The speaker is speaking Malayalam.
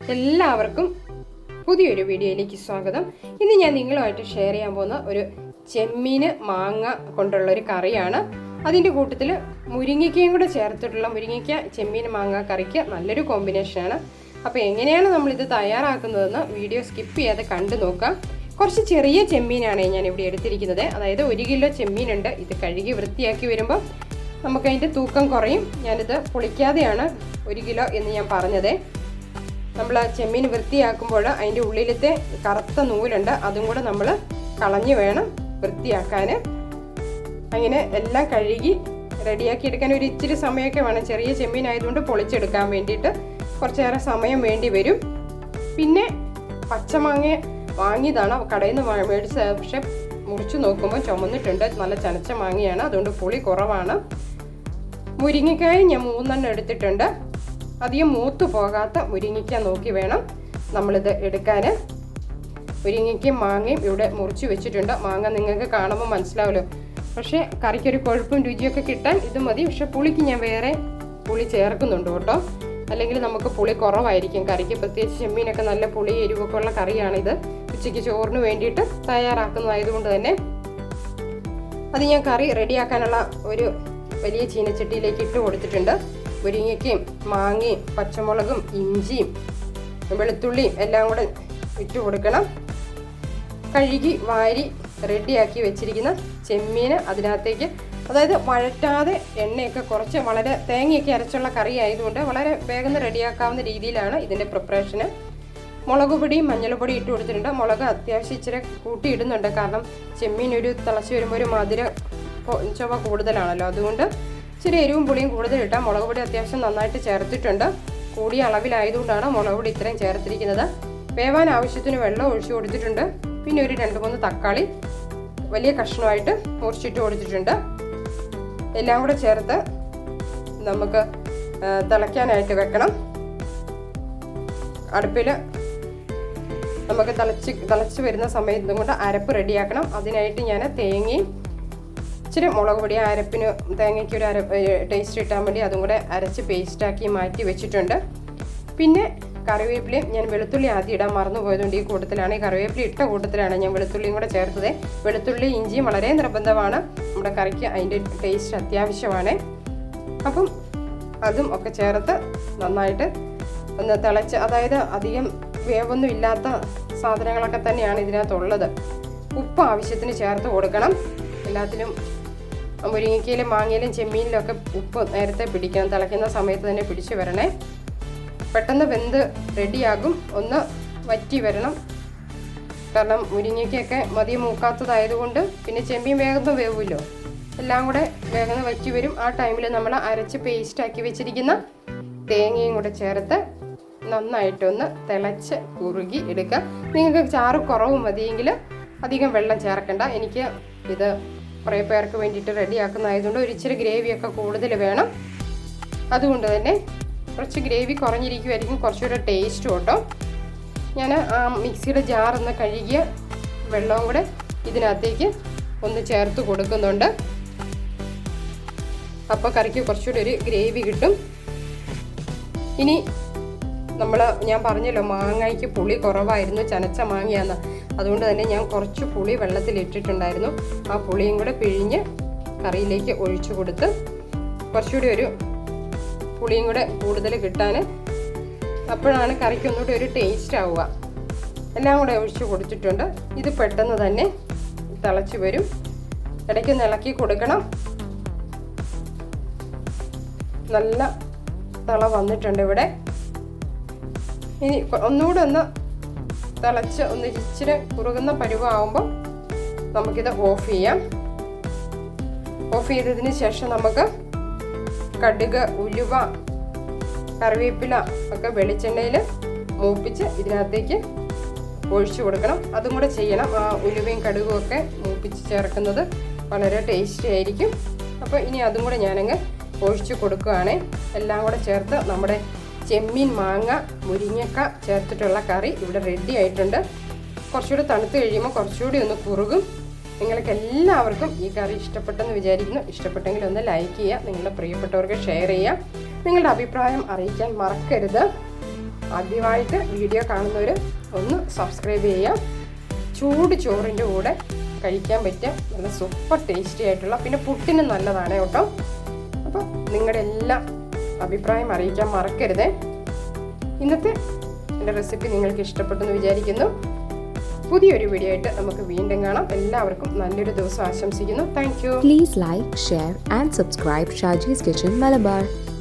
എല്ലാവർക്കും പുതിയൊരു വീഡിയോയിലേക്ക് സ്വാഗതം. ഇന്ന് ഞാൻ നിങ്ങളുമായിട്ട് ഷെയർ ചെയ്യാൻ പോകുന്ന ഒരു ചെമ്മീന് മാങ്ങ കൊണ്ടുള്ള ഒരു കറിയാണ്. അതിന്റെ കൂട്ടത്തിൽ മുരിങ്ങയ്ക്കയും കൂടെ ചേർത്തിട്ടുള്ള മുരിങ്ങയ്ക്ക ചെമ്മീൻ മാങ്ങ കറിക്ക് നല്ലൊരു കോമ്പിനേഷനാണ് അപ്പോൾ എങ്ങനെയാണ് നമ്മളിത് തയ്യാറാക്കുന്നതെന്ന് വീഡിയോ സ്കിപ്പ് ചെയ്യാതെ കണ്ടു നോക്കാം. കുറച്ച് ചെറിയ ചെമ്മീനാണ് ഞാൻ ഇവിടെ എടുത്തിരിക്കുന്നത്. അതായത് ഒരു കിലോ ചെമ്മീനുണ്ട്. ഇത് കഴുകി വൃത്തിയാക്കി വരുമ്പോൾ നമുക്കതിന്റെ തൂക്കം കുറയും. ഞാനിത് പൊളിക്കാതെയാണ് ഒരു കിലോ എന്ന് ഞാൻ പറഞ്ഞത്. നമ്മൾ ആ ചെമ്മീൻ വൃത്തിയാക്കുമ്പോൾ അതിന്റെ ഉള്ളിലത്തെ കറുത്ത നൂലുണ്ട് അതും കൂടെ നമ്മൾ കളഞ്ഞു വേണം വൃത്തിയാക്കാൻ. അങ്ങനെ എല്ലാം കഴുകി റെഡിയാക്കി എടുക്കാൻ. ഒരു ഇച്ചിരി സമയമൊക്കെ വേണം. ചെറിയ ചെമ്മീൻ ആയതുകൊണ്ട് പൊളിച്ചെടുക്കാൻ വേണ്ടിയിട്ട് കുറച്ചേറെ സമയം വേണ്ടി വരും. പിന്നെ പച്ചമാങ്ങ വാങ്ങിയതാണ്. കടയിൽ നിന്ന് മേടിച്ച പക്ഷെ മുറിച്ച് നോക്കുമ്പോൾ ചുമന്നിട്ടുണ്ട്. നല്ല ചനച്ച മാങ്ങയാണ്. അതുകൊണ്ട് പുളി കുറവാണ്. മുരിങ്ങക്കായ ഞാൻ മൂന്നെണ്ണം എടുത്തിട്ടുണ്ട്. അധികം മൂത്ത് പോകാത്ത മുരിങ്ങയ്ക്ക നോക്കി വേണം നമ്മളിത് എടുക്കാൻ മുരിങ്ങയ്ക്കും മാങ്ങയും ഇവിടെ മുറിച്ച് വെച്ചിട്ടുണ്ട്. മാങ്ങ നിങ്ങൾക്ക് കാണുമ്പോൾ മനസ്സിലാവല്ലോ പക്ഷേ കറിക്കൊരു കൊഴുപ്പും രുചിയൊക്കെ കിട്ടാൻ ഇത് മതി. പക്ഷേ പുളിക്ക് ഞാൻ വേറെ പുളി ചേർക്കുന്നുണ്ട് കേട്ടോ. അല്ലെങ്കിൽ നമുക്ക് പുളി കുറവായിരിക്കും. കറിക്ക് പ്രത്യേകിച്ച് ചെമ്മീനൊക്കെ നല്ല പുളി എരിവൊക്കെ ഉള്ള കറിയാണിത്. ഉച്ചയ്ക്ക് ചോറിന് വേണ്ടിയിട്ട് തയ്യാറാക്കുന്നതായതുകൊണ്ട് തന്നെ അത് ഞാൻ കറി റെഡിയാക്കാനുള്ള ഒരു വലിയ ചീനച്ചട്ടിയിലേക്ക് ഇട്ട് കൊടുത്തിട്ടുണ്ട്. മുരിങ്ങയ്ക്കയും മാങ്ങയും പച്ചമുളകും ഇഞ്ചിയും വെളുത്തുള്ളിയും എല്ലാം കൂടെ ഇട്ട് കൊടുക്കണം. കഴുകി വാരി റെഡിയാക്കി വെച്ചിരിക്കുന്ന ചെമ്മീന് അതിനകത്തേക്ക്. അതായത് വഴറ്റാതെ എണ്ണയൊക്കെ കുറച്ച് വളരെ തേങ്ങയൊക്കെ അരച്ചുള്ള കറി ആയതുകൊണ്ട് വളരെ വേഗം റെഡിയാക്കാവുന്ന രീതിയിലാണ് ഇതിന്റെ പ്രിപ്പറേഷന്. മുളക് പൊടിയും മഞ്ഞൾപ്പൊടി ഇട്ട് കൊടുത്തിട്ടുണ്ട്. മുളക് അത്യാവശ്യം ഇച്ചിരി കൂട്ടിയിടുന്നുണ്ട് കാരണം ചെമ്മീൻ ഒരു തിളച്ച് വരുമ്പോൾ ഒരു മധുര ചുവ കൂടുതലാണല്ലോ. അതുകൊണ്ട് ഇച്ചിരി എരിവും പുളിയും കൂടുതൽ ഇട്ടാൽ മുളക് പൊടി അത്യാവശ്യം നന്നായിട്ട് ചേർത്തിട്ടുണ്ട്. കൂടിയ അളവിലായതുകൊണ്ടാണ് മുളക് പൊടി ഇത്രയും ചേർത്തിരിക്കുന്നത്. വേവാൻ ആവശ്യത്തിന് വെള്ളം ഒഴിച്ചു കൊടുത്തിട്ടുണ്ട്. പിന്നെ ഒരു രണ്ട് മൂന്ന് തക്കാളി വലിയ കഷ്ണമായിട്ട് മുറിച്ചിട്ട് കൊടുത്തിട്ടുണ്ട്. എല്ലാം കൂടെ ചേർത്ത് നമുക്ക് തിളയ്ക്കാനായിട്ട് വെക്കണം. അടുപ്പിൽ നമുക്ക് തിളച്ച് തിളച്ച് വരുന്ന സമയത്തും കൊണ്ട് അരപ്പ് റെഡിയാക്കണം അതിനായിട്ട് ഞാൻ തേങ്ങയും ഇച്ചിരി മുളക് പൊടി അരപ്പിന് തേങ്ങയ്ക്ക് ഒരു അര ടേസ്റ്റ് കിട്ടാൻ വേണ്ടി അതും കൂടെ അരച്ച് പേസ്റ്റാക്കി മാറ്റി വെച്ചിട്ടുണ്ട്. പിന്നെ കറിവേപ്പിലയും ഞാൻ വെളുത്തുള്ളി ആദ്യം ഇടാൻ മറന്നു പോയതുകൊണ്ട് ഈ കൂട്ടത്തിലാണ്. ഈ കറിവേപ്പില ഇട്ട കൂട്ടത്തിലാണ് ഞാൻ വെളുത്തുള്ളിയും കൂടെ ചേർത്തത്. വെളുത്തുള്ളി ഇഞ്ചിയും വളരെ നിർബന്ധമാണ്. നമ്മുടെ കറിക്ക് അതിന്റെ ടേസ്റ്റ് അത്യാവശ്യമാണ്. അപ്പം അതും ഒക്കെ ചേർത്ത് നന്നായിട്ട് ഒന്ന് തിളച്ച് അതായത് അധികം വേവൊന്നും ഇല്ലാത്ത സാധനങ്ങളൊക്കെ തന്നെയാണ് ഇതിനകത്തുള്ളത്. ഉപ്പ് ആവശ്യത്തിന് ചേർത്ത് കൊടുക്കണം. എല്ലാത്തിലും മുരിങ്ങയ്ക്കയിലും മാങ്ങയിലും ചെമ്മീനിലും ഒക്കെ ഉപ്പ് നേരത്തെ പിടിക്കണം. തിളയ്ക്കുന്ന സമയത്ത് തന്നെ പിടിച്ചു വരണേ. പെട്ടെന്ന് വെന്ത് റെഡിയാകും. ഒന്ന് വറ്റി വരണം. കാരണം മുരിങ്ങയ്ക്കൊക്കെ മതി മൂക്കാത്തതായതുകൊണ്ട് പിന്നെ ചെമ്മീൻ വേഗം വേവുമല്ലോ. എല്ലാം കൂടെ വേഗം വറ്റി വരും. ആ ടൈമിൽ നമ്മൾ അരച്ച് പേസ്റ്റാക്കി വെച്ചിരിക്കുന്ന തേങ്ങയും കൂടെ ചേർത്ത് നന്നായിട്ടൊന്ന് തിളച്ച് കുറുകി എടുക്കുക. നിങ്ങൾക്ക് ചാറ് കുറവ് മതിയെങ്കിൽ അധികം വെള്ളം ചേർക്കണ്ട. എനിക്ക് ഇത് കുറേ പേർക്ക് വേണ്ടിയിട്ട് റെഡിയാക്കുന്നതായതുകൊണ്ട് ഒരു ഇച്ചിരി ഗ്രേവിയൊക്കെ കൂടുതൽ വേണം. അതുകൊണ്ട് തന്നെ കുറച്ച് ഗ്രേവി കുറഞ്ഞിരിക്കുമായിരിക്കും കുറച്ചുകൂടെ ടേസ്റ്റും കേട്ടോ. ഞാൻ ആ മിക്സിയുടെ ജാറൊന്ന് കഴുകിയ വെള്ളവും കൂടെ ഇതിനകത്തേക്ക് ഒന്ന് ചേർത്ത് കൊടുക്കുന്നുണ്ട്. അപ്പോൾ കറിക്ക് കുറച്ചുകൂടി ഒരു ഗ്രേവി കിട്ടും. ഇനി നമ്മൾ ഞാൻ പറഞ്ഞല്ലോ മാങ്ങയ്ക്ക് പുളി കുറവായിരുന്നു ചനച്ച മാങ്ങയാന്ന്. അതുകൊണ്ട് തന്നെ ഞാൻ കുറച്ച് പുളി വെള്ളത്തിൽ ഇട്ടിട്ടുണ്ടായിരുന്നു. ആ പുളിയും കൂടെ പിഴിഞ്ഞ് കറിയിലേക്ക് ഒഴിച്ചു കൊടുത്ത് കുറച്ചുകൂടി ഒരു പുളിയും കൂടെ കൂടുതൽ കിട്ടാൻ അപ്പോഴാണ് കറിക്ക് ഒന്നുകൂടി ഒരു ടേസ്റ്റ് ആവുക. എല്ലാം കൂടെ ഒഴിച്ചു കൊടുത്തിട്ടുണ്ട്. ഇത് പെട്ടെന്ന് തന്നെ തിളച്ച് വരും. ഇടയ്ക്ക് ഇളക്കി കൊടുക്കണം. നല്ല തിള വന്നിട്ടുണ്ട് ഇവിടെ. ഇനി ഒന്നുകൂടെ ഒന്ന് തിളച്ച് ഒന്ന് ഇച്ചിരി കുറുകുന്ന പരുവാകുമ്പോൾ നമുക്കിത് ഓഫ് ചെയ്യാം. ഓഫ് ചെയ്തതിന് ശേഷം നമുക്ക് കടുക് ഉലുവ കറിവേപ്പില ഒക്കെ വെളിച്ചെണ്ണയിൽ മൂപ്പിച്ച് ഇതിനകത്തേക്ക് ഒഴിച്ചു കൊടുക്കണം. അതും കൂടെ ചെയ്യണം. ആ ഉലുവയും കടുകും ഒക്കെ മൂപ്പിച്ച് ചേർക്കുന്നത് വളരെ ടേസ്റ്റി ആയിരിക്കും. അപ്പോൾ ഇനി അതും കൂടെ ഞാനങ്ങ് ഒഴിച്ചു കൊടുക്കുകയാണ്. എല്ലാം കൂടെ ചേർത്ത് നമ്മുടെ ചെമ്മീൻ മാങ്ങ മുരിങ്ങക്ക ചേർത്തിട്ടുള്ള കറി ഇവിടെ റെഡി ആയിട്ടുണ്ട്. കുറച്ചുകൂടി തണുത്ത് കഴിയുമ്പോൾ കുറച്ചുകൂടി ഒന്ന് കുറുകും. നിങ്ങൾക്ക് എല്ലാവർക്കും ഈ കറി ഇഷ്ടപ്പെട്ടെന്ന് വിചാരിക്കുന്നു. ഇഷ്ടപ്പെട്ടെങ്കിൽ ഒന്ന് ലൈക്ക് ചെയ്യുക നിങ്ങളുടെ പ്രിയപ്പെട്ടവർക്ക് ഷെയർ ചെയ്യുക. നിങ്ങളുടെ അഭിപ്രായം അറിയിക്കാൻ മറക്കരുത്. ആദ്യമായിട്ട് വീഡിയോ കാണുന്നവർ ഒന്ന് സബ്സ്ക്രൈബ് ചെയ്യുക. ചൂട് ചോറിന്റെ കൂടെ കഴിക്കാൻ പറ്റിയ നല്ല സൂപ്പർ ടേസ്റ്റി ആയിട്ടുള്ള പിന്നെ പുട്ടിന് നല്ലതാണ് കേട്ടോ. അപ്പോൾ നിങ്ങളുടെ എല്ലാ അഭിപ്രായം അറിയിക്കാൻ മറക്കരുത്. ഇന്നത്തെ എന്റെ റെസിപ്പി നിങ്ങൾക്ക് ഇഷ്ടപ്പെട്ടെന്ന് വിചാരിക്കുന്നു. പുതിയൊരു വീഡിയോ ആയിട്ട് നമുക്ക് വീണ്ടും കാണാം. എല്ലാവർക്കും നല്ലൊരു ദിവസം ആശംസിക്കുന്നു. Thank you. Please like share and subscribe Shaji's kitchen Malabar.